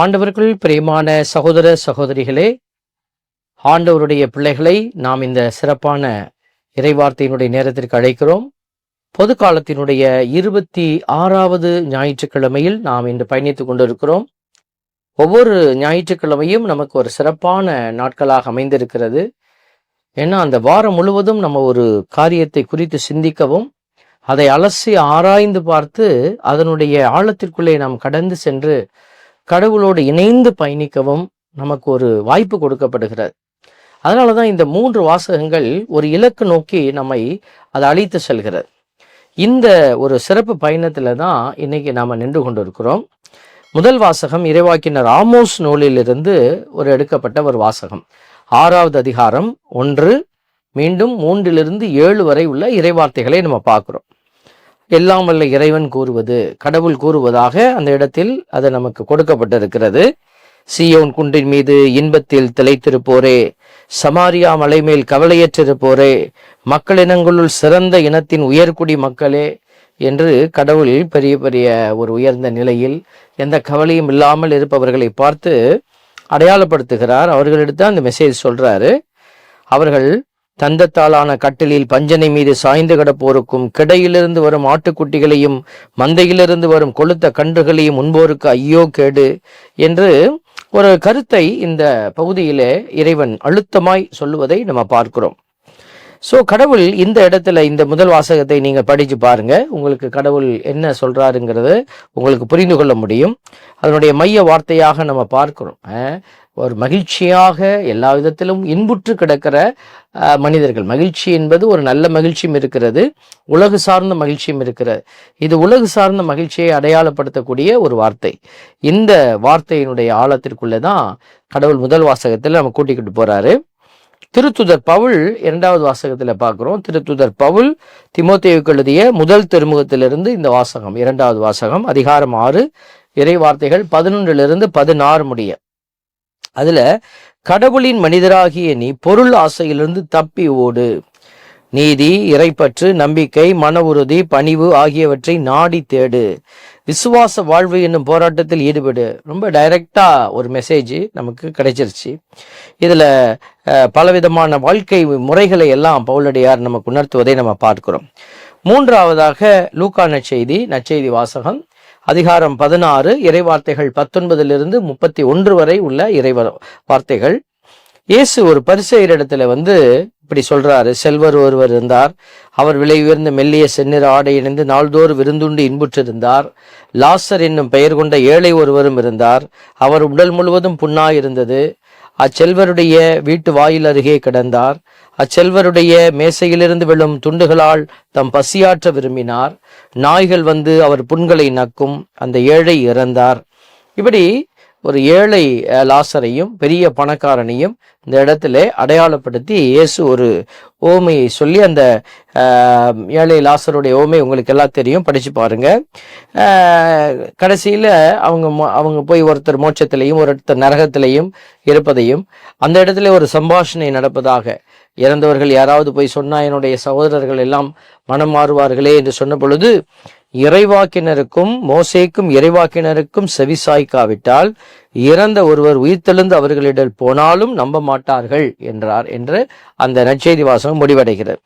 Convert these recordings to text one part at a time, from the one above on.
ஆண்டவர்கள் பிரியமான சகோதர சகோதரிகளே ஆண்டவருடைய பிள்ளைகளை நாம் இந்த சிறப்பான இறைவார்த்தையினுடைய நேரத்திற்கு அழைக்கிறோம். பொது காலத்தினுடைய இருபத்தி ஆறாவது ஞாயிற்றுக்கிழமையில் நாம் இன்று பயணித்துக் கொண்டிருக்கிறோம். ஒவ்வொரு ஞாயிற்றுக்கிழமையும் நமக்கு ஒரு சிறப்பான நாட்களாக அமைந்திருக்கிறது. ஏன்னா அந்த வாரம் முழுவதும் நம்ம ஒரு காரியத்தை குறித்து சிந்திக்கவும் அதை அலசி ஆராய்ந்து பார்த்து அதனுடைய ஆழத்திற்குள்ளே நாம் கடந்து சென்று கடவுளோடு இணைந்து பயணிக்கவும் நமக்கு ஒரு வாய்ப்பு கொடுக்கப்படுகிறது. அதனால தான் இந்த மூன்று வாசகங்கள் ஒரு இலக்கு நோக்கி நம்மை அதை அழைத்து செல்கிறது. இந்த ஒரு சிறப்பு பயணத்தில் தான் இன்னைக்கு நாம் நின்று கொண்டிருக்கிறோம். முதல் வாசகம் இறைவாக்கினர் ஆமோஸ் நூலிலிருந்து ஒரு எடுக்கப்பட்ட ஒரு வாசகம். ஆறாவது அதிகாரம் ஒன்று மீண்டும் மூன்றிலிருந்து ஏழு வரை உள்ள இறைவார்த்தைகளை நம்ம பார்க்குறோம். எல்லாம் வல்ல இறைவன் கூறுவது கடவுள் கூறுவதாக அந்த இடத்தில் அது நமக்கு கொடுக்கப்பட்டிருக்கிறது. சியோன் குன்றின் மீது இன்பத்தில் திளைத்திருப்போரே சமாரியா மலை மேல் கவலையற்றிருப்போரே மக்களினங்களுள் சிறந்த இனத்தின் உயர்குடி மக்களே என்று கடவுள் பெரிய பெரிய ஒரு உயர்ந்த நிலையில் எந்த கவலையும் இல்லாமல் இருப்பவர்களை பார்த்து அடையாளப்படுத்துகிறார். அவர்களிடத்தான் அந்த மெசேஜ் சொல்றாரு. அவர்கள் தந்தத்தாலான கட்டிலில் பஞ்சனை மீது சாய்ந்து கிடப்போருக்கும் கிடையிலிருந்து வரும் ஆட்டுக்குட்டிகளையும் மந்தையிலிருந்து வரும் கொளுத்த கன்றுகளையும் முன்போருக்கு ஐயோ கேடு என்று ஒரு கருத்தை இந்த பகுதியிலே இறைவன் அழுத்தமாய் சொல்லுவதை நம்ம பார்க்கிறோம். ஸோ கடவுள் இந்த இடத்துல இந்த முதல் வாசகத்தை நீங்கள் படித்து பாருங்கள் உங்களுக்கு கடவுள் என்ன சொல்கிறாருங்கிறது உங்களுக்கு புரிந்து கொள்ள முடியும். அதனுடைய மைய வார்த்தையாக நம்ம பார்க்குறோம். ஒரு மகிழ்ச்சியாக எல்லா விதத்திலும் இன்புற்று கிடக்கிற மனிதர்கள். மகிழ்ச்சி என்பது ஒரு நல்ல மகிழ்ச்சியும் இருக்கிறது உலகு சார்ந்த மகிழ்ச்சியும் இருக்கிறது. இது உலகு சார்ந்த மகிழ்ச்சியை அடையாளப்படுத்தக்கூடிய ஒரு வார்த்தை. இந்த வார்த்தையினுடைய ஆழத்திற்குள்ளே தான் கடவுள் முதல் வாசகத்தில் நம்ம கூட்டிக்கிட்டு போகிறாரு திருத்துதர் பவுல் இரண்டாவது வாசகத்தில் பார்க்குறோம். திருத்துதர் பவுல் திமோத்தேவுக்கு எழுதிய முதல் திருமுகத்திலிருந்து இந்த வாசகம் இரண்டாவது வாசகம் அதிகாரம் ஆறு இறை வார்த்தைகள் பதினொன்றிலிருந்து பதினாறு முடிய. அதுல கடவுளின் மனிதராகிய நீ பொருள் ஆசையிலிருந்து தப்பி ஓடு. நீதி இறைப்பற்று நம்பிக்கை மன உறுதி பணிவு ஆகியவற்றை நாடி தேடு. விசுவாச வாழ்வு என்னும் போராட்டத்தில் ஈடுபடு. ரொம்ப டைரக்டாக ஒரு மெசேஜ் நமக்கு கிடைச்சிருச்சு. இதில் பலவிதமான வாழ்க்கை முறைகளை எல்லாம் பவுலடியார் நமக்கு உணர்த்துவதை நம்ம பார்க்கிறோம். மூன்றாவதாக லூக்கா நற்செய்தி நற்செய்தி வாசகம் அதிகாரம் பதினாறு இறைவார்த்தைகள் பத்தொன்பதிலிருந்து முப்பத்தி ஒன்று வரை உள்ள இறை வார்த்தைகள். இயேசு ஒரு பரிசெயரிடத்துல வந்து இப்படி சொல்றாரு. செல்வர் ஒருவர் இருந்தார். அவர் விலை உயர்ந்த மெல்லிய செந்நிற ஆடை இணைந்து நாள்தோறும் விருந்துண்டு இன்புற்றிருந்தார். லாசர் என்னும் பெயர் கொண்ட ஏழை ஒருவரும் இருந்தார். அவர் உடல் முழுவதும் புண்ணாயிருந்தது. அச்செல்வருடைய வீட்டு வாயில் அருகே கிடந்தார். அச்செல்வருடைய மேசையிலிருந்து விழும் துண்டுகளால் தம் பசியாற்ற விரும்பினார். நாய்கள் வந்து அவர் புண்களை நக்கும் அந்த ஏழை இறந்தார். இப்படி ஒரு ஏழை லாசரையும் பெரிய பணக்காரனையும் இந்த இடத்துல அடையாளப்படுத்தி இயேசு ஒரு ஓமையை சொல்லி அந்த ஏழை லாசருடைய ஓமை உங்களுக்கு எல்லாம் தெரியும். படிச்சு பாருங்க. கடைசியில் அவங்க அவங்க போய் ஒருத்தர் மோட்சத்திலையும் ஒருத்தர் நரகத்திலையும் இருப்பதையும் அந்த இடத்துல ஒரு சம்பாஷணை நடப்பதாக இறந்தவர்கள் யாராவது போய் சொன்னா என்னுடைய சகோதரர்கள் எல்லாம் மனம் மாறுவார்களே என்று சொன்ன பொழுது இறைவாக்கினருக்கும் மோசேக்கும் இறைவாக்கினருக்கும் செவிசாய்க்காவிட்டால் இறந்த ஒருவர் உயிர்த்தெழுந்து அவர்களிடம் போனாலும் நம்ப மாட்டார்கள் என்றார் என்று அந்த நற்செய்தி வாசகம் முடிவடைகிறது.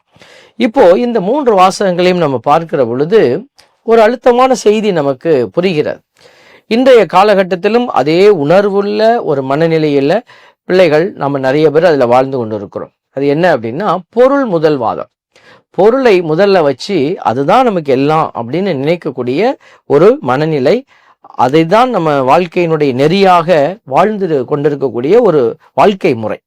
இப்போ இந்த மூன்று வாசகங்களையும் நம்ம பார்க்கிற பொழுது ஒரு அழுத்தமான செய்தி நமக்கு புரிகிறது. இன்றைய காலகட்டத்திலும் அதே உணர்வுள்ள ஒரு மனநிலையில பிள்ளைகள் நம்ம நிறைய பேர் அதில் வாழ்ந்து கொண்டு இருக்கிறோம் அது என்ன அப்படின்னா பொருள் முதல்வாதம். பொருளை முதல்ல வச்சு அதுதான் நமக்கு எல்லாம் அப்படின்னு நினைக்கக்கூடிய ஒரு மனநிலை அதை தான் நம்ம வாழ்க்கையினுடைய நெறியாக வாழ்ந்து கொண்டிருக்கக்கூடிய ஒரு வாழ்க்கை முறை.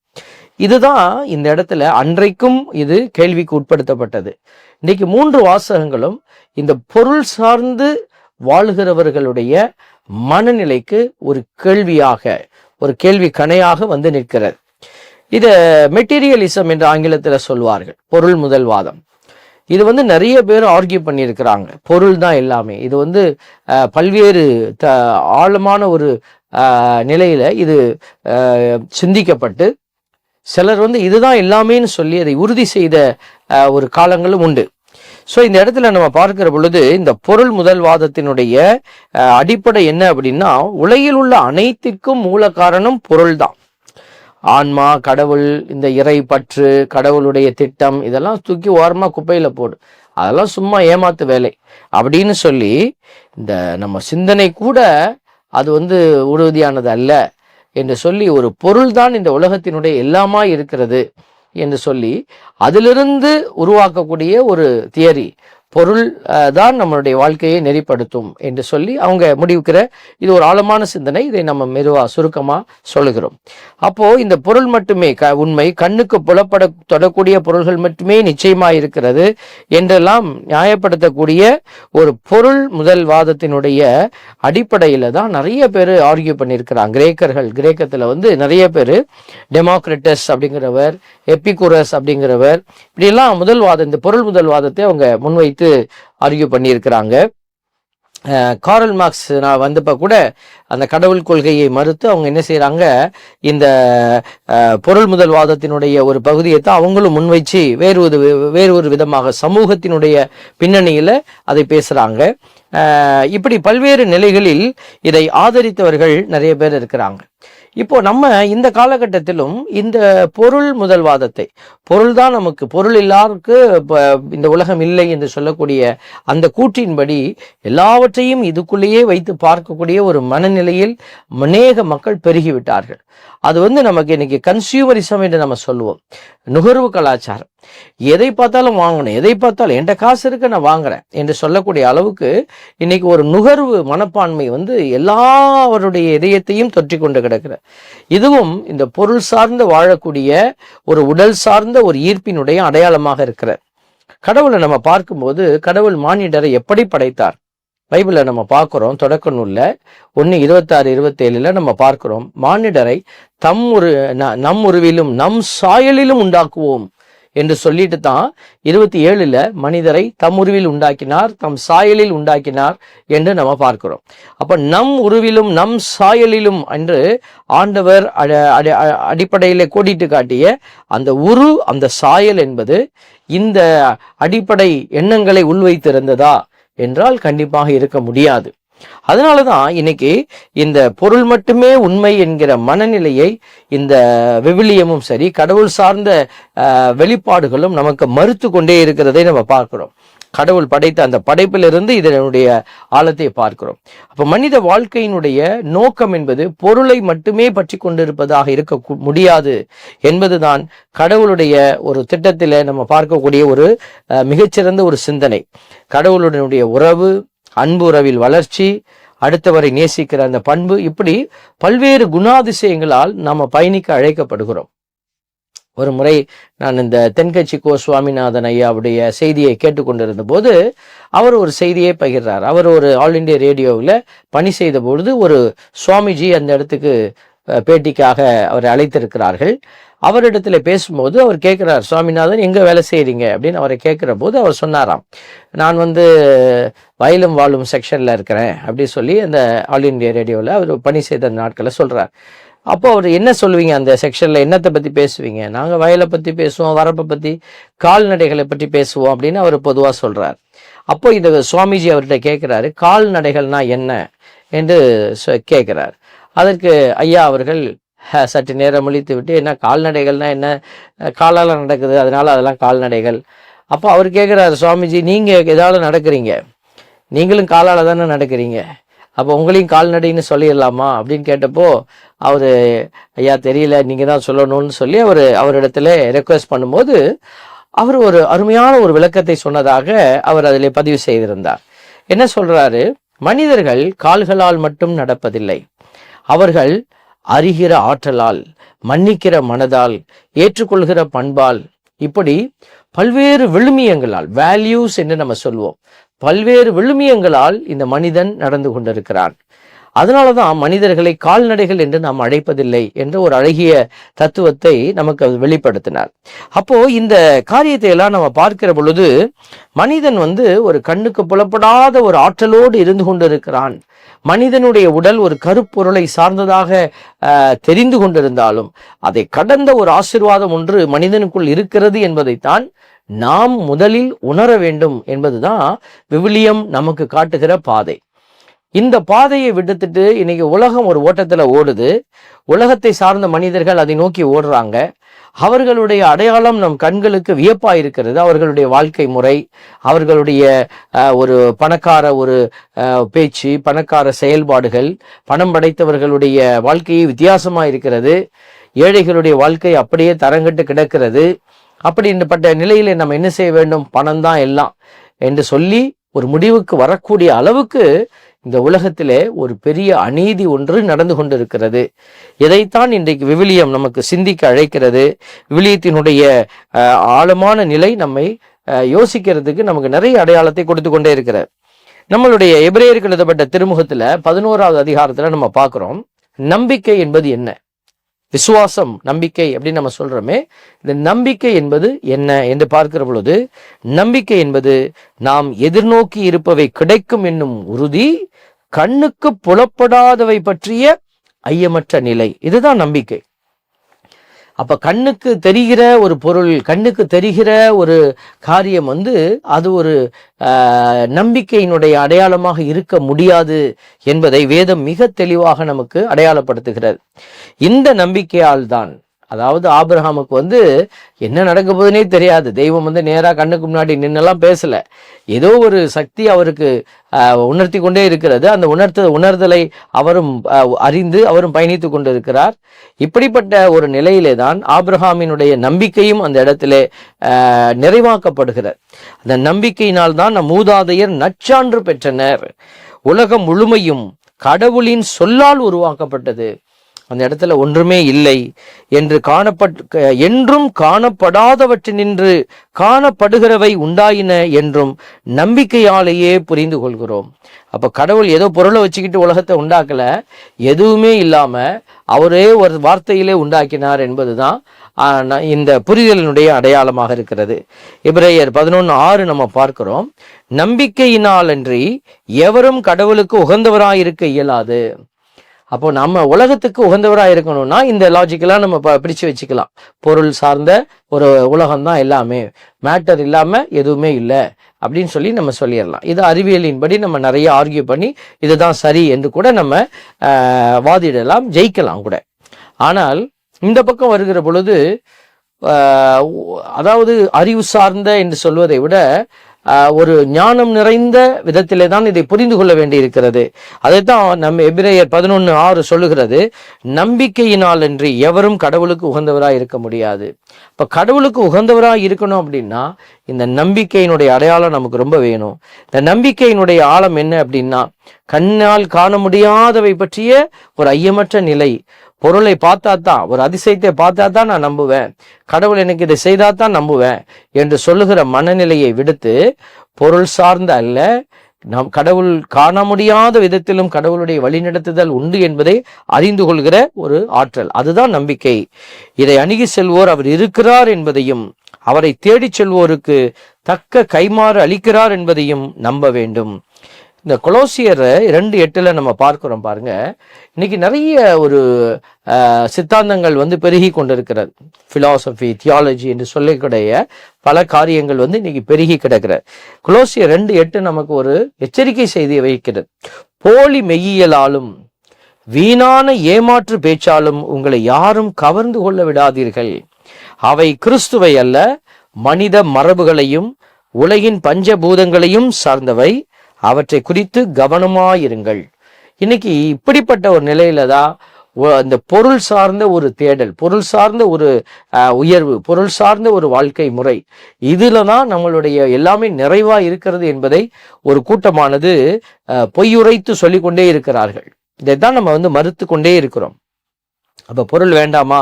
இதுதான் இந்த இடத்துல அன்றைக்கும் இது கேள்விக்கு உட்படுத்தப்பட்டது. இன்னைக்கு மூன்று வாசகங்களும் இந்த பொருள் சார்ந்து வாழ்கிறவர்களுடைய மனநிலைக்கு ஒரு கேள்வியாக ஒரு கேள்வி கணையாக வந்து நிற்கிறது. இத மெட்டீரியலிசம் என்று ஆங்கிலத்தில் சொல்வார்கள் பொருள் முதல்வாதம். இது வந்து நிறைய பேர் ஆர்கியூ பண்ணியிருக்கிறாங்க. பொருள் தான் எல்லாமே. இது வந்து பல்வேறு த ஆழமான ஒரு நிலையில் இது சிந்திக்கப்பட்டு சிலர் வந்து இதுதான் எல்லாமேன்னு சொல்லி அதை உறுதி செய்த ஒரு காலங்களும் உண்டு. ஸோ இந்த இடத்துல நம்ம பார்க்கிற பொழுது இந்த பொருள் முதல்வாதத்தினுடைய அடிப்படை என்ன அப்படின்னா உலகில் உள்ள அனைத்துக்கும் மூல காரணம் பொருள் தான் ஆன்மா கடவுள் இந்த இறை பற்று கடவுளுடைய திட்டம் இதெல்லாம் தூக்கி ஓரமா குப்பையில போடு. அதெல்லாம் சும்மா ஏமாத்து வேலை. அப்படின்னு சொல்லி இந்த நம்ம சிந்தனை கூட அது வந்து உறுதியானது அல்ல என்று சொல்லி ஒரு பொருள் தான் இந்த உலகத்தினுடைய எல்லாமா இருக்கிறது என்று சொல்லி அதிலிருந்து உருவாக்கக்கூடிய ஒரு தியரி பொருள் தான் நம்மளுடைய வாழ்க்கையை நெறிப்படுத்தும் என்று சொல்லி அவங்க முடிவுக்கிற இது ஒரு ஆழமான சிந்தனை. இதை நம்ம மெதுவாக சுருக்கமாக சொல்லுகிறோம். அப்போ இந்த பொருள் மட்டுமே க உண்மை கண்ணுக்கு புலப்பட தொடக்கூடிய பொருள்கள் மட்டுமே நிச்சயமாக இருக்கிறது என்றெல்லாம் நியாயப்படுத்தக்கூடிய ஒரு பொருள் முதல் வாதத்தினுடைய அடிப்படையில் தான் நிறைய பேர் ஆர்கியூ பண்ணியிருக்கிறாங்க. கிரேக்கர்கள் கிரேக்கத்தில் வந்து நிறைய பேர் டெமோக்ரட்டஸ் அப்படிங்கிறவர் எப்பிகுரஸ் அப்படிங்கிறவர் இப்படியெல்லாம் முதல் வாதம் இந்த பொருள் முதல் வாதத்தை அவங்க முன்வைத்து ஆர்கியூ பண்ணியிருக்கிறாங்க. காரல் மார்க்ஸ் நான் வந்தப்ப கூட அந்த கடவுள் கொள்கையை மறுத்து அவங்க என்ன செய்கிறாங்க இந்த பொருள் முதல்வாதத்தினுடைய ஒரு பகுதியை தான் அவங்களும் முன்வைச்சு வேறு ஒரு வேறு ஒரு விதமாக சமூகத்தினுடைய பின்னணியில் அதை பேசுகிறாங்க இப்படி பல்வேறு நிலைகளில் இதை ஆதரித்தவர்கள் நிறைய பேர் இருக்கிறாங்க. இப்போ நம்ம இந்த காலகட்டத்திலும் இந்த பொருள் முதல்வாதத்தை பொருள் தான் நமக்கு பொருள் இல்லாருக்கு இந்த உலகம் இல்லை என்று சொல்லக்கூடிய அந்த கூற்றின்படி எல்லாவற்றையும் இதுக்குள்ளேயே வைத்து பார்க்கக்கூடிய ஒரு மனநிலையில் அநேக மக்கள் பெருகிவிட்டார்கள். அது வந்து நமக்கு இன்னைக்கு கன்சியூமரிசம் என்று நம்ம சொல்லுவோம். நுகர்வு கலாச்சாரம். எதை பார்த்தாலும் வாங்கணும். எதை பார்த்தாலும் என்கிட்ட காசு இருக்கு நான் வாங்குறேன் என்று சொல்லக்கூடிய அளவுக்கு இன்னைக்கு ஒரு நுகர்வு மனப்பான்மை வந்து எல்லாவருடைய இதயத்தையும் தொற்றி கொண்டு கிடக்கிற இதுவும் இந்த பொருள் சார்ந்து வாழக்கூடிய ஒரு உடல் சார்ந்த ஒரு ஈர்ப்பினுடைய அடையாளமாக இருக்கிற கடவுளை நம்ம பார்க்கும்போது கடவுள் மானிடரை எப்படி படைத்தார்? பைபிளை நம்ம பார்க்குறோம் தொடக்க நூலில் ஒன்று இருபத்தாறு இருபத்தேழுல நம்ம பார்க்கிறோம் மானிடரை தம் ஒரு ந- நம் உருவிலும் நம் சாயலிலும் உண்டாக்குவோம். என்று சொல்லிட்டு தான் இருபத்தி ஏழுல மனிதரை தம் உருவில் உண்டாக்கினார் தம் சாயலில் உண்டாக்கினார் என்று நம்ம பார்க்கிறோம். அப்ப நம் உருவிலும் நம் சாயலிலும் என்று ஆண்டவர் அட- அடிப்படையில கோடிட்டு காட்டிய அந்த உரு அந்த சாயல் என்பது இந்த அடிப்படை எண்ணங்களை உள்வைத்திருந்ததா? என்றால் கண்டிப்பாக இருக்க முடியாது. அதனால தான் இன்னைக்கு இந்த பொருள் மட்டுமே உண்மை என்கிற மனநிலையை இந்த விவிலியமும் சரி கடவுள் சார்ந்த வெளிப்பாடுகளும் நமக்கு மறுத்து கொண்டே இருக்கிறதை நம்ம பார்க்கிறோம். கடவுள் படைத்த அந்த படைப்பிலிருந்து இதனுடைய ஆழத்தை பார்க்கிறோம். அப்போ மனித வாழ்க்கையினுடைய நோக்கம் என்பது பொருளை மட்டுமே பற்றி கொண்டிருப்பதாக இருக்க முடியாது என்பதுதான் கடவுளுடைய ஒரு திட்டத்தில் நம்ம பார்க்கக்கூடிய ஒரு மிகச்சிறந்த ஒரு சிந்தனை. கடவுளுடைய உறவு அன்பு உறவில் வளர்ச்சி அடுத்தவரை நேசிக்கிற அந்த பண்பு இப்படி பல்வேறு குணாதிசயங்களால் நாம் பயணிக்க அழைக்கப்படுகிறோம். ஒரு முறை நான் இந்த தென்கட்சி கோ சுவாமிநாதன் ஐயாவுடைய செய்தியை கேட்டுக்கொண்டிருந்த போது அவர் ஒரு செய்தியை பகிர்றார். அவர் ஒரு ஆல் இண்டியா ரேடியோவில் பணி செய்த பொழுது ஒரு சுவாமிஜி அந்த இடத்துக்கு பேட்டிக்காக அவரை அழைத்திருக்கிறார்கள். அவரிடத்துல பேசும்போது அவர் கேட்குறார் சுவாமிநாதன் எங்கே வேலை செய்கிறீங்க அப்படின்னு அவரை கேட்குற போது அவர் சொன்னாராம் நான் வந்து வயலும் வாழும் செக்ஷனில் இருக்கிறேன் அப்படி சொல்லி அந்த ஆல் இண்டியா ரேடியோவில் அவர் பணி செய்த நாட்களை சொல்கிறார் அப்போ அவர் என்ன சொல்லுவீங்க? அந்த செக்ஷனில் என்னத்தை பற்றி பேசுவீங்க? நாங்கள் வயலை பற்றி பேசுவோம் வரப்பை பற்றி கால்நடைகளை பற்றி பேசுவோம் அப்படின்னு அவர் பொதுவாக சொல்கிறார் அப்போ இந்த சுவாமிஜி அவர்கிட்ட கேட்குறாரு கால்நடைகள்னா என்ன? என்று சொ- அதற்கு ஐயா அவர்கள் சற்று நேரம் முழித்து விட்டு என்ன கால்நடைகள்னா என்ன? காலால் காலால நடக்குது அதனால அதெல்லாம் கால்நடைகள். அப்போ அவர் கேட்குறாரு சுவாமிஜி நீங்கள் ஏதாவது நடக்கிறீங்க? நீங்களும் காலால தானே நடக்கிறீங்க? அப்போ உங்களையும் கால்நடைன்னு சொல்லிடலாமா? அப்படின்னு கேட்டப்போ அவர் ஐயா தெரியல நீங்க தான் சொல்லணும்னு சொல்லி அவர் அவரிடத்துல ரெக்வஸ்ட் பண்ணும்போது அவர் ஒரு அருமையான ஒரு விளக்கத்தை சொன்னதாக அவர் அதில் பதிவு செய்திருந்தார். என்ன சொல்றாரு? மனிதர்கள் கால்களால் மட்டும் நடப்பதில்லை. அவர்கள் அறிகிற ஆற்றலால் மன்னிக்கிற மனதால் ஏற்றுக்கொள்கிற பண்பால் இப்படி பல்வேறு விழுமியங்களால் வேல்யூஸ் என்று நம்ம சொல்வோம். பல்வேறு விழுமியங்களால் இந்த மனிதன் நடந்து கொண்டிருக்கிறான். அதனாலதான் மனிதர்களை கால்நடைகள் என்று நாம் அழைப்பதில்லை என்ற ஒரு அழகிய தத்துவத்தை நமக்கு வெளிப்படுத்தினார். அப்போ இந்த காரியத்தை எல்லாம் நம்ம பார்க்கிற பொழுது மனிதன் வந்து ஒரு கண்ணுக்கு புலப்படாத ஒரு ஆற்றலோடு இருந்து கொண்டிருக்கிறான். மனிதனுடைய உடல் ஒரு கருப்பொருளை சார்ந்ததாக தெரிந்து கொண்டிருந்தாலும் அதை கடந்த ஒரு ஆசீர்வாதம் ஒன்று மனிதனுக்குள் இருக்கிறது என்பதைத்தான் நாம் முதலில் உணர வேண்டும் என்பதுதான் விவிலியம் நமக்கு காட்டுகிற பாதை. இந்த பாதையை விடுத்துட்டு இன்னைக்கு உலகம் ஒரு ஓட்டத்தில் ஓடுது. உலகத்தை சார்ந்த மனிதர்கள் அதை நோக்கி ஓடுறாங்க. அவர்களுடைய அடையாளம் நம் கண்களுக்கு வியப்பாக இருக்கிறது அவர்களுடைய வாழ்க்கை முறை அவர்களுடைய ஒரு பணக்கார ஒரு பேச்சு பணக்கார செயல்பாடுகள் பணம் படைத்தவர்களுடைய வாழ்க்கையே வித்தியாசமாக இருக்கிறது ஏழைகளுடைய வாழ்க்கை அப்படியே தரங்கட்டு கிடக்கிறது. அப்படிப்பட்ட நிலையில நம்ம என்ன செய்ய வேண்டும்? பணம் தான் எல்லாம் என்று சொல்லி ஒரு முடிவுக்கு வரக்கூடிய அளவுக்கு இந்த உலகத்திலே ஒரு பெரிய அநீதி ஒன்று நடந்து கொண்டிருக்கிறது. இதைத்தான் இன்றைக்கு விவிலியம் நமக்கு சிந்திக்க அழைக்கிறது விவிலியத்தினுடைய ஆழமான நிலை நம்மை யோசிக்கிறதுக்கு நமக்கு நிறைய அடையாளத்தை கொடுத்து கொண்டே இருக்கிறார். நம்மளுடைய எபிரேயருக்கு எழுதப்பட்ட திருமுகத்துல பதினோராவது அதிகாரத்துல நம்ம பார்க்கிறோம் நம்பிக்கை என்பது என்ன? விசுவாசம் நம்பிக்கை அப்படின்னு நம்ம சொல்றோமே இந்த நம்பிக்கை என்பது என்ன என்று பார்க்கிற பொழுது நம்பிக்கை என்பது நாம் எதிர்நோக்கி இருப்பவை கிடைக்கும் என்னும் உறுதி கண்ணுக்கு புலப்படாதவை பற்றிய ஐயமற்ற நிலை. இதுதான் நம்பிக்கை. அப்ப கண்ணுக்கு தெரிகிற ஒரு பொருள் கண்ணுக்கு தெரிகிற ஒரு காரியம் வந்து அது ஒரு நம்பிக்கையினுடைய அடையாளமாக இருக்க முடியாது என்பதை வேதம் மிக தெளிவாக நமக்கு அடையாளப்படுத்துகிறது. இந்த நம்பிக்கையால் தான் அதாவது ஆபிரஹாமுக்கு வந்து என்ன நடக்க போதுனே தெரியாது. தெய்வம் வந்து நேராக கண்ணுக்கு முன்னாடி நின்னெல்லாம் பேசல. ஏதோ ஒரு சக்தி அவருக்கு உணர்த்தி கொண்டே இருக்கிறது. அந்த உணர்த்த உணர்தலை அவரும் அறிந்து அவரும் பயணித்து கொண்டிருக்கிறார். இப்படிப்பட்ட ஒரு நிலையிலே தான் ஆப்ரஹாமினுடைய நம்பிக்கையும் அந்த இடத்திலே நிறைவாக்கப்படுகிறது. அந்த நம்பிக்கையினால் தான் நம் மூதாதையர் நச்சான்று பெற்றனர். உலகம் முழுமையும் கடவுளின் சொல்லால் உருவாக்கப்பட்டது. அந்த இடத்துல ஒன்றுமே இல்லை என்று காணப்பட் என்றும் காணப்படாதவற்றினின்று காணப்படுகிறவை உண்டாயின என்றும் நம்பிக்கையாலேயே புரிந்து கொள்கிறோம். அப்போ கடவுள் ஏதோ பொருளை வச்சுக்கிட்டு உலகத்தை உண்டாக்கல எதுவுமே இல்லாமல் அவரே ஒரு வார்த்தையிலே உண்டாக்கினார் என்பதுதான் தான் இந்த புரிதலினுடைய அடையாளமாக இருக்கிறது. இப்ரேயர் பதினொன்று ஆறு நம்ம பார்க்கிறோம். நம்பிக்கையினாலன்றி எவரும் கடவுளுக்கு உகந்தவராயிருக்க இயலாது. அப்போ நம்ம உலகத்துக்கு உகந்தவராக இருக்கணும்னா இந்த லாஜிக்கெல்லாம் நம்ம பிடிச்சு வச்சுக்கலாம். பொருள் சார்ந்த ஒரு உலகம் தான் எல்லாமே. மேட்டர் இல்லாமல் எதுவுமே இல்லை அப்படின்னு சொல்லி நம்ம சொல்லிடலாம். இது அறிவியலின்படி நம்ம நிறைய ஆர்கியூ பண்ணி இதுதான் சரி என்று கூட நம்ம வாதிடலாம் ஜெயிக்கலாம் கூட. ஆனால் இந்த பக்கம் வருகிற பொழுது அதாவது அறிவு சார்ந்த என்று சொல்வதை விட ஒரு ஞானம் நிறைந்த விதத்திலே தான் இதை புரிந்து கொள்ள வேண்டியிருக்கிறது. அதைத்தான் நம்ம எபிரேயர் பதினொன்று ஆறு சொல்லுகிறது. நம்பிக்கையினால் என்று எவரும் கடவுளுக்கு உகந்தவராக இருக்க முடியாது. இப்போ கடவுளுக்கு உகந்தவராக இருக்கணும் அப்படின்னா இந்த நம்பிக்கையினுடைய அடையாளம் நமக்கு ரொம்ப வேணும். இந்த நம்பிக்கையினுடைய ஆழம் என்ன அப்படின்னா கண்ணால் காண முடியாதவை பற்றிய ஒரு ஐயமற்ற நிலை. பொருளை பார்த்தா தான் ஒரு அதிசயத்தை பார்த்தா தான் நான் நம்புவேன். கடவுள் எனக்கு இதை செய்தா தான் நம்புவேன் என்று சொல்லுகிற மனநிலையை விடுத்து பொருள் சார்ந்த அல்ல நாம் கடவுள் காண முடியாத விதத்திலும் கடவுளுடைய வழிநடத்துதல் உண்டு என்பதை அறிந்து கொள்கிற ஒரு ஆற்றல். அதுதான் நம்பிக்கை. இதை அணுகி செல்வோர் அவர் இருக்கிறார் என்பதையும் அவரை தேடிச் செல்வோருக்கு தக்க கைமாறு அளிக்கிறார் என்பதையும் நம்ப வேண்டும். இந்த கொலோசியர் ரெண்டு எட்டில் நம்ம பார்க்குறோம் பாருங்க. இன்னைக்கு நிறைய ஒரு சித்தாந்தங்கள் வந்து பெருகி கொண்டிருக்கிறது. ஃபிலாசபி தியாலஜி என்று சொல்லக்கூடிய பல காரியங்கள் வந்து இன்னைக்கு பெருகி கிடக்கிறது. கொலோசியர் ரெண்டு எட்டு நமக்கு ஒரு எச்சரிக்கை செய்தியை வைக்கிறது. போலி மெய்யியலாலும் வீணான ஏமாற்று பேச்சாலும் உங்களை யாரும் கவர்ந்து கொள்ள விடாதீர்கள். அவை கிறிஸ்துவை அல்ல மனித மரபுகளையும் உலகின் பஞ்சபூதங்களையும் சார்ந்தவை. அவற்றை குறித்து கவனமாயிருங்கள். இன்னைக்கு இப்படிப்பட்ட ஒரு நிலையில தான் அந்த பொருள் சார்ந்த ஒரு தேடல் பொருள் சார்ந்த ஒரு உயர்வு பொருள் சார்ந்த ஒரு வாழ்க்கை முறை இதுல தான் நம்மளுடைய எல்லாமே நிறைவா இருக்கிறது என்பதை ஒரு கூட்டமானது பொய்யுரைத்து சொல்லிக்கொண்டே இருக்கிறார்கள். இதைத்தான் நம்ம வந்து மறுத்து கொண்டே இருக்கிறோம். அப்ப பொருள் வேண்டாமா?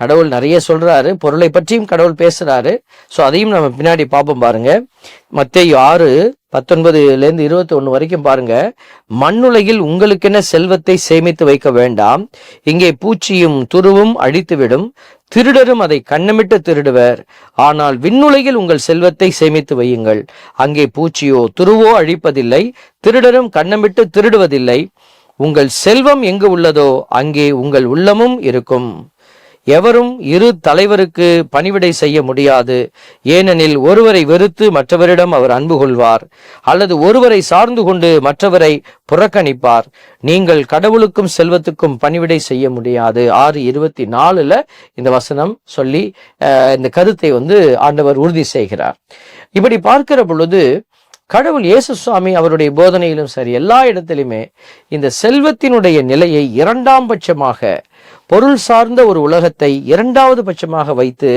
கடவுள் நிறைய சொல்றாரு பொருளை பற்றியும் கடவுள் பேசுறாரு. ஸோ அதையும் நம்ம பின்னாடி பார்ப்போம் பாருங்க. மத்திய ஆறு பத்தொன்பதுலேருந்து இருபத்தி ஒன்று வரைக்கும் பாருங்க. மண்ணுலகில் உங்களுக்கென செல்வத்தை சேமித்து வைக்க வேண்டாம். இங்கே பூச்சியும் துருவும் அழித்துவிடும். திருடரும் அதை கண்ணமிட்டு திருடுவர். ஆனால் விண்ணுலகில் உங்கள் செல்வத்தை சேமித்து வையுங்கள். அங்கே பூச்சியோ துருவோ அழிப்பதில்லை. திருடரும் கண்ணமிட்டு திருடுவதில்லை. உங்கள் செல்வம் எங்கு உள்ளதோ அங்கே உங்கள் உள்ளமும் இருக்கும். எவரும் இரு தலைவருக்கு பணிவிடை செய்ய முடியாது. ஏனெனில் ஒருவரை வெறுத்து மற்றவரிடம் அவர் அன்பு கொள்வார் அல்லது ஒருவரை சார்ந்து கொண்டு மற்றவரை புறக்கணிப்பார். நீங்கள் கடவுளுக்கும் செல்வத்துக்கும் பணிவிடை செய்ய முடியாது. ஆறு இருபத்தி நாலுல இந்த வசனம் சொல்லி இந்த கருத்தை வந்து ஆண்டவர் உறுதி செய்கிறார். இப்படி பார்க்கிற பொழுது கடவுள் இயேசு சுவாமி அவருடைய போதனையிலும் சரி எல்லா இடத்திலுமே இந்த செல்வத்தினுடைய நிலையை இரண்டாம் பட்சமாக பொருள் சார்ந்த ஒரு உலகத்தை இரண்டாவது பட்சமாக வைத்து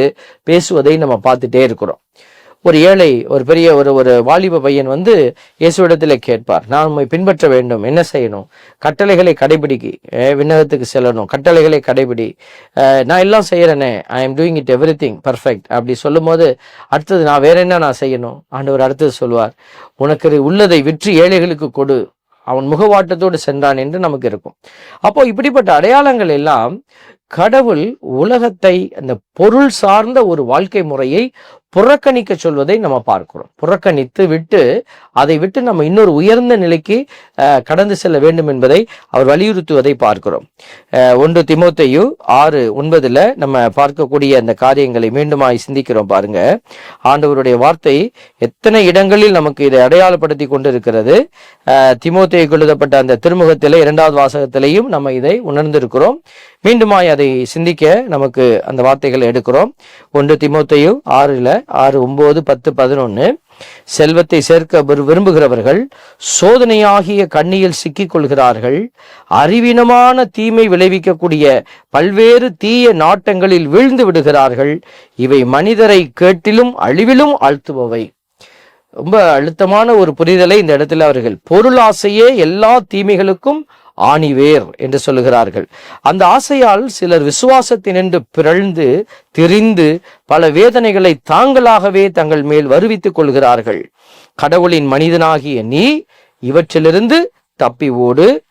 பேசுவதை நம்ம பார்த்துட்டே இருக்கிறோம். ஒரு ஏழை ஒரு பெரிய ஒரு ஒரு வாலிப பையன் வந்து இயேசுவிடத்தில் கேட்பார் நான் உண்மை பின்பற்ற வேண்டும் என்ன செய்யணும்? கட்டளைகளை கடைபிடிக்கு விண்ணகத்துக்கு செல்லணும் கட்டளைகளை கடைபிடி நான் எல்லாம் செய்கிறேனே I am doing it everything perfect அப்படி சொல்லும்போது அடுத்தது நான் வேற என்ன நான் செய்யணும்? ஆண்டவர் அடுத்தது சொல்வார் உனக்கு உள்ளதை விற்று ஏழைகளுக்கு கொடு அவன் முகவாட்டத்தோடு சென்றான் என்று நமக்கு இருக்கும். அப்போ இப்படிப்பட்ட அடையாளங்கள் எல்லாம் கடவுள் உலகத்தை அந்த பொருள் சார்ந்த ஒரு வாழ்க்கை முறையை புறக்கணிக்க சொல்வதை நம்ம பார்க்கிறோம். புறக்கணித்து விட்டு அதை விட்டு நம்ம இன்னொரு உயர்ந்த நிலைக்கு கடந்து செல்ல வேண்டும் என்பதை அவர் வலியுறுத்துவதை பார்க்கிறோம். ஒன்று திமுத்தையு ஆறு ஒன்பதுல நம்ம பார்க்கக்கூடிய அந்த காரியங்களை மீண்டுமாய் சிந்திக்கிறோம் பாருங்க. ஆண்டவருடைய வார்த்தை எத்தனை இடங்களில் நமக்கு இதை அடையாளப்படுத்தி கொண்டிருக்கிறது. அஹ், எழுதப்பட்ட அந்த திருமுகத்திலே இரண்டாவது வாசகத்திலையும் நம்ம இதை உணர்ந்திருக்கிறோம். மீண்டுமாய் அதை சிந்திக்க நமக்கு அந்த வார்த்தைகளை எடுக்கிறோம். ஒன்று திமுத்தையும் ஆறுல ஆறு ஒன்பது பத்து பதினொன்னு. செல்வத்தை சேர்க்க விரும்புகிறவர்கள் சோதனையாகிய கண்ணியில் சிக்கிக் கொள்கிறார்கள். அறிவீனமான தீமை விளைவிக்கக்கூடிய பல்வேறு தீய நாட்டங்களில் வீழ்ந்து விடுகிறார்கள். இவை மனிதரை கேட்டிலும் அழிவிலும் ஆழ்த்துபவை. ரொம்ப அழுத்தமான ஒரு புரிதலை இந்த இடத்துல அவர்கள் பொருளாசையே எல்லா தீமைகளுக்கும் ஆணிவேர் என்று சொல்லுகிறார்கள். அந்த ஆசையால் சிலர் விசுவாசத்தினின்று பிறழ்ந்து திரிந்து பல வேதனைகளை தாங்களாகவே தங்கள் மேல் வருவித்துக் கொள்கிறார்கள். கடவுளின் மனிதனாகிய நீ இவற்றிலிருந்து தப்பி ஓடு.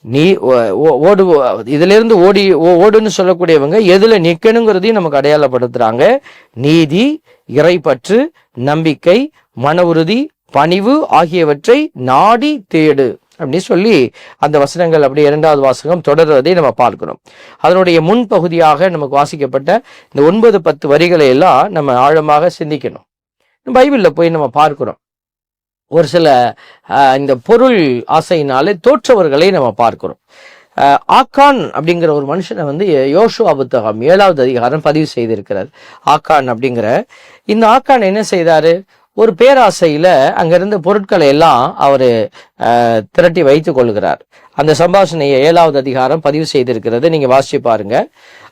நீ ஓடு இதிலிருந்து ஓடி ஓ- ஓடுன்னு சொல்லக்கூடியவங்க எதில் நிற்கணுங்கிறதையும் நமக்கு அடையாளப்படுத்துகிறாங்க நீதி இறைப்பற்று நம்பிக்கை மன உறுதி பணிவு ஆகியவற்றை நாடி தேடு. அப்படின்னு சொல்லி அந்த வசனங்கள் அப்படி இரண்டாவது வாசகம் தொடர்வதை நம்ம பார்க்கிறோம் அதனுடைய முன்பகுதியாக நமக்கு வாசிக்கப்பட்ட இந்த ஒன்பது பத்து வரிகளை எல்லாம் நம்ம ஆழமாக சிந்திக்கணும். பைபிளில் போய் நம்ம பார்க்கிறோம். ஒரு சில இந்த பொருள் ஆசையினாலே தோற்றவர்களை நம்ம பார்க்கிறோம். ஆக்கான் அப்படிங்கிற ஒரு மனுஷனை வந்து யோசுவா புத்தகம் ஏழாவது அதிகாரம் பதிவு செய்திருக்கிறார். ஆக்கான் அப்படிங்கிற இந்த ஆக்கான் என்ன செய்தாரு? ஒரு பேராசையில அங்கிருந்த பொருட்களை எல்லாம் அவரு திரட்டி வைத்துக் கொள்கிறார். அந்த சம்பாஷணையை ஏழாவது அதிகாரம் பதிவு செய்திருக்கிறது. நீங்க வாசிச்சு பாருங்க.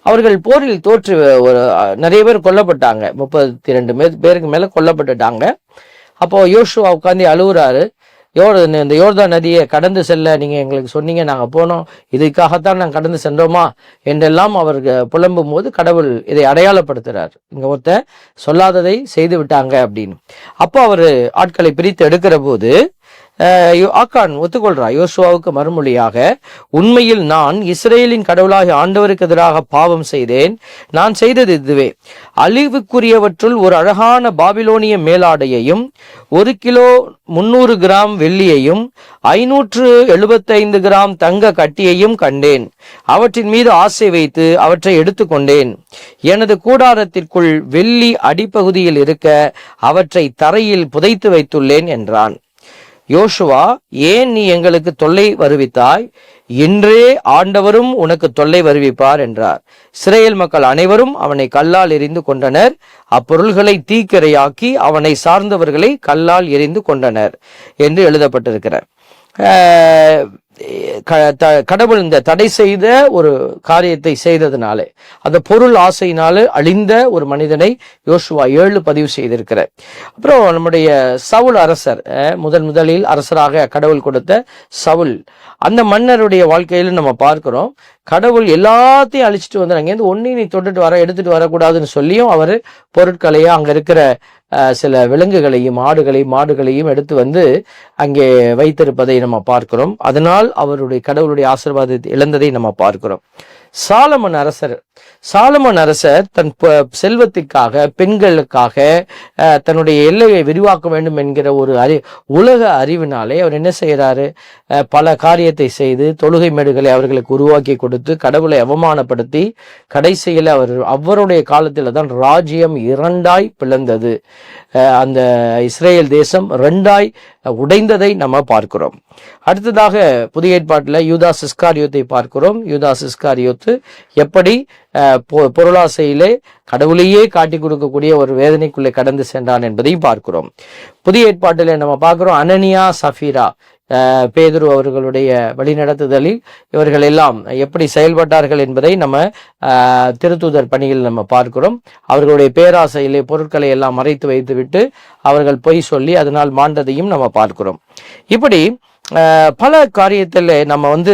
அவர்கள் போரில் தோற்று ஒரு நிறைய பேர் கொல்லப்பட்டாங்க. முப்பத்தி ரெண்டு பேருக்கு மேல கொல்லப்பட்டுட்டாங்க. அப்போ யோசுவா உட்காந்து அழுகுறாரு. யோர் இந்த யோர்தா நதியை கடந்து செல்ல நீங்கள் எங்களுக்கு சொன்னீங்க நாங்கள் போனோம். இதுக்காகத்தான் நாங்கள் கடந்து சென்றோமா? என்றெல்லாம் அவர் புலம்பும் போது கடவுள் இதை அடையாளப்படுத்துகிறார் இங்கே ஒருத்தன் சொல்லாததை செய்து விட்டாங்க அப்படின்னு. அப்போ அவர் ஆட்களை பிரித்து எடுக்கிற போது ஆக்கான் ஒத்துக்கொள்றா. யோசுவாவுக்கு மறுமொழியாக உண்மையில் நான் இஸ்ரேலின் கடவுளாகி ஆண்டவருக்கு எதிராக பாவம் செய்தேன். நான் செய்தது இதுவே. அழிவுக்குரியவற்றுள் ஒரு அழகான பாபிலோனிய மேலாடையையும் ஒரு கிலோ முன்னூறு கிராம் வெள்ளியையும் ஐநூற்று எழுபத்தைந்து கிராம் தங்க கட்டியையும் கண்டேன். அவற்றின் மீது ஆசை வைத்து அவற்றை எடுத்துக்கொண்டேன் எனது கூடாரத்திற்குள் வெள்ளி அடிப்பகுதியில் இருக்க அவற்றை தரையில் புதைத்து வைத்துள்ளேன் என்றான். யோசுவா ஏன் நீ எங்களுக்கு தொல்லை வருவித்தாய்? இன்றே ஆண்டவரும் உனக்கு தொல்லை வருவிப்பார் என்றார். சிறையல் மக்கள் அனைவரும் அவனை கல்லால் எரிந்து கொண்டனர் அப்பொருள்களை தீக்கிரையாக்கி அவனை சார்ந்தவர்களை கல்லால் எரிந்து கொண்டனர் என்று எழுதப்பட்டிருக்கிறார் கடவுள் இந்த தடை செய்த ஒரு காரியத்தை செய்ததுனாலே அந்த பொருள் ஆசையினால அழிந்த ஒரு மனிதனை யோசுவா ஏழு பதிவு செய்திருக்கிறார். அப்புறம் நம்முடைய சவுல் அரசர் முதன் முதல் முதலில் அரசராக கடவுள் கொடுத்த சவுல் அந்த மன்னருடைய வாழ்க்கையில நம்ம பார்க்கிறோம் கடவுள் எல்லாத்தையும் அழிச்சிட்டு வந்து அங்கேருந்து ஒன்றையும் நீ தொட்டுட்டு வர எடுத்துட்டு வரக்கூடாதுன்னு சொல்லியும் அவர் பொருட்களையும் அங்க இருக்கிற சில விலங்குகளையும் ஆடுகளையும் மாடுகளையும் எடுத்து வந்து அங்கே வைத்திருப்பதை நம்ம பார்க்கிறோம். அதனால் அவருடைய கடவுளுடைய ஆசீர்வாதத்தை இழந்ததை நம்ம பார்க்கிறோம். சாலமன் அரசர். சாலமன் அரசர் தன் செல்வத்துக்காக செல்வத்திற்காக பெண்களுக்காக அஹ், தன்னுடைய எல்லையை விரிவாக்க வேண்டும் என்கிற ஒரு அறி உலக அறிவினாலே அவர் என்ன செய்கிறாரு பல காரியத்தை செய்து தொழுகை மேடுகளை அவர்களுக்கு உருவாக்கி கொடுத்து கடவுளை அவமானப்படுத்தி கடைசியில் அவர் அவருடைய காலத்தில் தான் ராஜ்யம் இரண்டாய் பிளந்தது. அந்த இஸ்ரேல் தேசம் ரெண்டாய் உடைந்ததை நம்ம பார்க்கிறோம். அடுத்ததாக புதிய ஏற்பாட்டில் யூதா இஸ்காரியோத்தை பார்க்கிறோம். யூதா இஸ்காரியோத்து எப்படி அஹ், பொ- பொருளாசையிலே கடவுளையே காட்டி கொடுக்கக்கூடிய ஒரு வேதனைக்குள்ளே கடந்து சென்றான் என்பதையும் பார்க்கிறோம். புதிய ஏற்பாட்டில் நம்ம பார்க்கிறோம் அனனியா சஃபீரா அஹ், பேதுரு அவர்களுடைய வழிநடத்துதலில் இவர்கள் எல்லாம் எப்படி செயல்பட்டார்கள் என்பதை நம்ம அஹ், திருத்தூதர் பணியில் நம்ம பார்க்கிறோம். அவர்களுடைய பேராசையிலே பொருட்களை எல்லாம் மறைத்து வைத்துவிட்டு அவர்கள் பொய் சொல்லி அதனால் மாண்டதையும் நம்ம பார்க்கிறோம். இப்படி பல காரியத்தில் நம்ம வந்து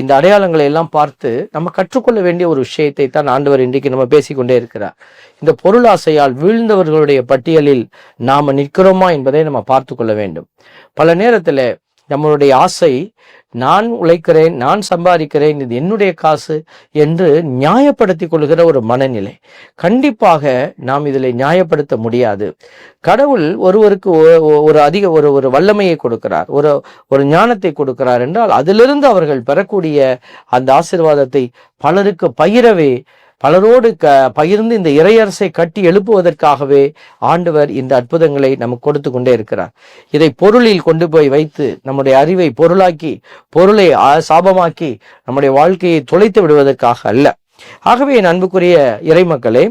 இந்த அடையாளங்களை எல்லாம் பார்த்து நம்ம கற்றுக்கொள்ள வேண்டிய ஒரு விஷயத்தை தான் ஆண்டவர் இன்றைக்கு நம்ம பேசிக்கொண்டே இருக்கிறார். இந்த பொருளாசையால் வீழ்ந்தவர்களுடைய பட்டியலில் நாம் நிற்கிறோமா என்பதை நம்ம பார்த்து கொள்ள வேண்டும். பல நேரத்தில் நம்மளுடைய ஆசை நான் உழைக்கிறேன் நான் சம்பாதிக்கிறேன் இது என்னுடைய காசு என்று நியாயப்படுத்தி கொள்கிற ஒரு மனநிலை. கண்டிப்பாக நாம் இதில் நியாயப்படுத்த முடியாது. கடவுள் ஒருவருக்கு ஒ- ஒரு அதிக ஒரு ஒரு வல்லமையை கொடுக்கிறார். ஒரு ஒரு ஞானத்தை கொடுக்கிறார் என்றால் அதிலிருந்து அவர்கள் பெறக்கூடிய அந்த ஆசீர்வாதத்தை பலருக்கு பகிரவே பலரோடு க பகிர்ந்து இந்த இறையரசை கட்டி எழுப்புவதற்காகவே ஆண்டவர் இந்த அற்புதங்களை நமக்கு கொடுத்து கொண்டே இருக்கிறார். இதை பொருளில் கொண்டு போய் வைத்து நம்முடைய அறிவை பொருளாக்கி பொருளை சாபமாக்கி நம்முடைய வாழ்க்கையை தொலைத்து விடுவதற்காக அல்ல. ஆகவே என் அன்புக்குரிய இறைமக்களே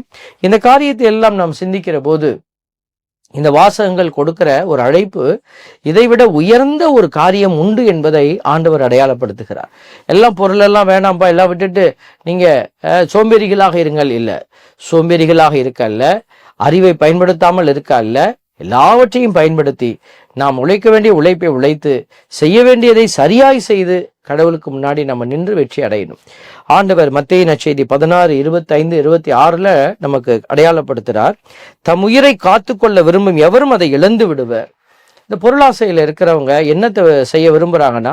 இந்த காரியத்தை எல்லாம் நாம் சிந்திக்கிற போது இந்த வாசகங்கள் கொடுக்கிற ஒரு அழைப்பு இதைவிட உயர்ந்த ஒரு காரியம் உண்டு என்பதை ஆண்டவர் அடையாளப்படுத்துகிறார். எல்லாம் பொருளெல்லாம் வேணாம்ப்பா எல்லாம் விட்டுட்டு நீங்கள் சோம்பேறிகளாக இருங்கள். இல்லை சோம்பேறிகளாக இருக்க அல்ல அறிவை பயன்படுத்தாமல் இருக்க அல்ல எல்லாவற்றையும் பயன்படுத்தி நாம் உழைக்க வேண்டிய உழைப்பை உழைத்து செய்ய வேண்டியதை சரியாய் செய்து கடவுளுக்கு முன்னாடி நம்ம நின்று வெற்றி அடையணும். ஆண்டவர் மத்திய நச்செய்தி பதினாறு இருபத்தைந்து இருபத்தி ஆறுல நமக்கு அடையாளப்படுத்துகிறார் தம் உயிரை காத்துக்கொள்ள விரும்பும் எவரும் அதை இழந்து விடுவர் இந்த பொருளாசையில் இருக்கிறவங்க என்னத்தை செய்ய விரும்புகிறாங்கன்னா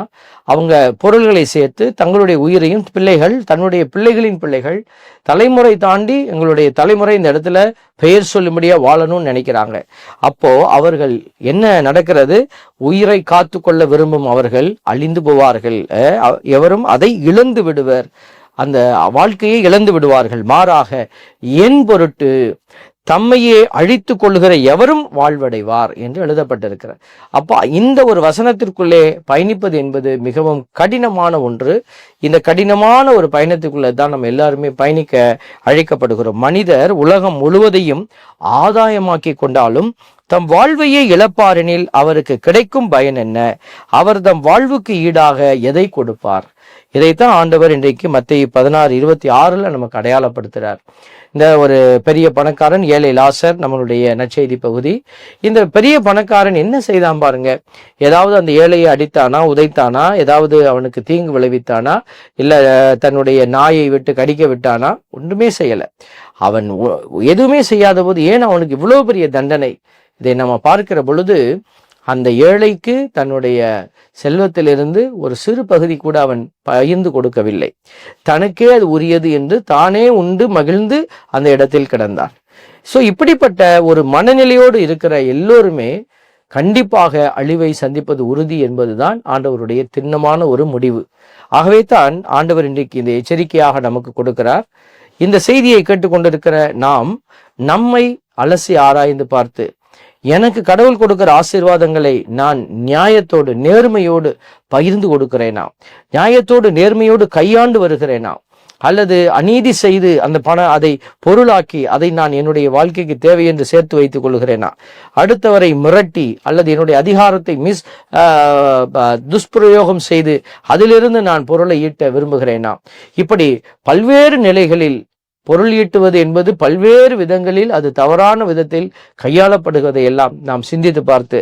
அவங்க பொருள்களை சேர்த்து தங்களுடைய உயிரையும் பிள்ளைகள் தன்னுடைய பிள்ளைகளின் பிள்ளைகள் தலைமுறை தாண்டி எங்களுடைய தலைமுறை இந்த இடத்துல பெயர் சொல்லும்படியாக வாழணும்னு நினைக்கிறாங்க. அப்போது அவர்கள் என்ன நடக்கிறது? உயிரை காத்துக்கொள்ள விரும்பும் அவர்கள் அழிந்து போவார்கள். எவரும் அதை இழந்து விடுவர். அந்த வாழ்க்கையை இழந்து விடுவார்கள். மாறாக என் பொருட்டு தம்மையே அழித்து கொள்ளுகிற எவரும் வாழ்வடைவார் என்று எழுதப்பட்டிருக்கிறார் அப்போ இந்த ஒரு வசனத்திற்குள்ளே பயணிப்பது என்பது மிகவும் கடினமான ஒன்று. இந்த கடினமான ஒரு பயணத்துக்குள்ளே தான் நம்ம எல்லாருமே பயணிக்க அழைக்கப்படுகிறோம். மனிதர் உலகம் முழுவதையும் ஆதாயமாக்கி கொண்டாலும் தம் வாழ்வையே இழப்பாரெனில் அவருக்கு கிடைக்கும் பயன் என்ன? அவர் தம் வாழ்வுக்கு ஈடாக எதை கொடுப்பார்? இதைத்தான் ஆண்டவர் இன்றைக்கு மத்திய பதினாறு இருபத்தி ஆறில் நமக்கு அடையாளப்படுத்துகிறார் இந்த ஒரு பெரிய பணக்காரன் ஏழை லாசர் நம்மளுடைய நச்செய்தி பகுதி. இந்த பெரிய பணக்காரன் என்ன செய்தான் பாருங்க? ஏதாவது அந்த ஏழையை அடித்தானா உதைத்தானா? ஏதாவது அவனுக்கு தீங்கு விளைவித்தானா? இல்லை தன்னுடைய நாயை விட்டு கடிக்க விட்டானா? ஒன்றுமே செய்யலை. அவன் ஒ- எதுவுமே செய்யாத போது ஏன் அவனுக்கு இவ்வளோ பெரிய தண்டனை? இதை நம்ம பார்க்கிற பொழுது அந்த ஏழைக்கு தன்னுடைய செல்வத்திலிருந்து ஒரு சிறு பகுதி கூட அவன் பகிர்ந்து கொடுக்கவில்லை. தனக்கே அது உரியது என்று தானே உண்டு மகிழ்ந்து அந்த இடத்தில் கிடந்தான். ஸோ இப்படிப்பட்ட ஒரு மனநிலையோடு இருக்கிற எல்லோருமே கண்டிப்பாக அழிவை சந்திப்பது உறுதி என்பதுதான் ஆண்டவருடைய திண்ணமான ஒரு முடிவு. ஆகவே தான் ஆண்டவர் இன்றைக்கு இந்த எச்சரிக்கையாக நமக்கு கொடுக்கிறார். இந்த செய்தியை கேட்டுக்கொண்டிருக்கிற நாம் நம்மை அலசி ஆராய்ந்து பார்த்து எனக்கு கடவுள் கொடுக்கிற ஆசீர்வாதங்களை நான் நியாயத்தோடு நேர்மையோடு பகிர்ந்து கொடுக்கிறேனா? நியாயத்தோடு நேர்மையோடு கையாண்டு வருகிறேனா? அல்லது அநீதி செய்து அந்த பண அதை பொருளாக்கி அதை நான் என்னுடைய வாழ்க்கைக்கு தேவை என்று சேர்த்து வைத்துக் கொள்கிறேனா? அடுத்தவரை மிரட்டி அல்லது என்னுடைய அதிகாரத்தை மிஸ் ப- துஷ்பிரயோகம் செய்து அதிலிருந்து நான் பொருளை ஈட்ட விரும்புகிறேனா? இப்படி பல்வேறு நிலைகளில் பொருள் ஈட்டுவது என்பது பல்வேறு விதங்களில் அது தவறான விதத்தில் கையாளப்படுவதை எல்லாம் நாம் சிந்தித்து பார்த்து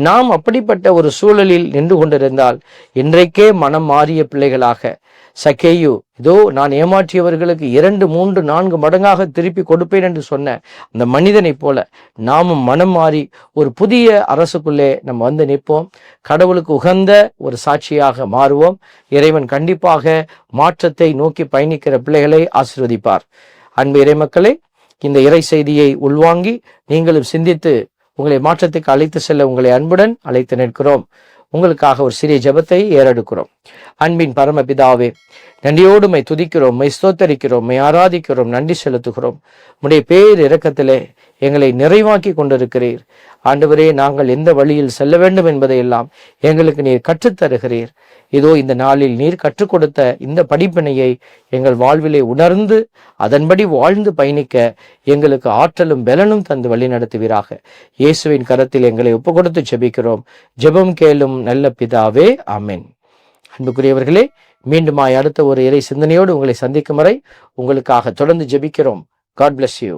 நாம் அப்படிப்பட்ட ஒரு சூழலில் நின்று கொண்டிருந்தால் இன்றைக்கே மனம் மாறிய பிள்ளைகளாக சக்கேயு இதோ நான் ஏமாற்றியவர்களுக்கு இரண்டு மூன்று நான்கு மடங்காக திருப்பி கொடுப்பேன் என்று சொன்ன அந்த மனிதனைப் போல நாமும் மனம் மாறி ஒரு புதிய அரசுக்குள்ளே நம்ம வந்து நிற்போம். கடவுளுக்கு உகந்த ஒரு சாட்சியாக மாறுவோம். இறைவன் கண்டிப்பாக மாற்றத்தை நோக்கி பயணிக்கிற பிள்ளைகளை ஆசிர்வதிப்பார். அன்பு இறைமக்களே இந்த இறை செய்தியை உள்வாங்கி நீங்களும் சிந்தித்து உங்களை மாற்றத்துக்கு அழைத்து செல்ல உங்களை அன்புடன் அழைத்து நிற்கிறோம். உங்களுக்காக ஒரு சிறிய ஜெபத்தை ஏறெடுக்கிறோம். அன்பின் பரமபிதாவே நன்றியோடு மை துதிக்கிறோம் மை ஸ்தோத்தரிக்கிறோம் மை ஆராதிக்கிறோம் நன்றி செலுத்துகிறோம். உடைய பேர் இறக்கத்திலே எங்களை நிறைவாக்கி கொண்டிருக்கிறீர். ஆண்டவரே நாங்கள் எந்த வழியில் செல்ல வேண்டும் என்பதையெல்லாம் எங்களுக்கு நீர் கற்றுத்தருகிறீர். இதோ இந்த நாளில் நீர் கற்றுக் கொடுத்த இந்த படிப்பினையை எங்கள் வாழ்விலே உணர்ந்து அதன்படி வாழ்ந்து பயணிக்க எங்களுக்கு ஆற்றலும் பலனும் தந்து வழி நடத்துவீராக. இயேசுவின் கரத்தில் எங்களை ஒப்பு கொடுத்து ஜெபிக்கிறோம். ஜெபம் கேளும் நல்ல பிதாவே அமேன் அன்புக்குரியவர்களே மீண்டுமாய் அடுத்த ஒரு இறை சிந்தனையோடு உங்களை சந்திக்கும் வரை உங்களுக்காக தொடர்ந்து ஜெபிக்கிறோம். God bless you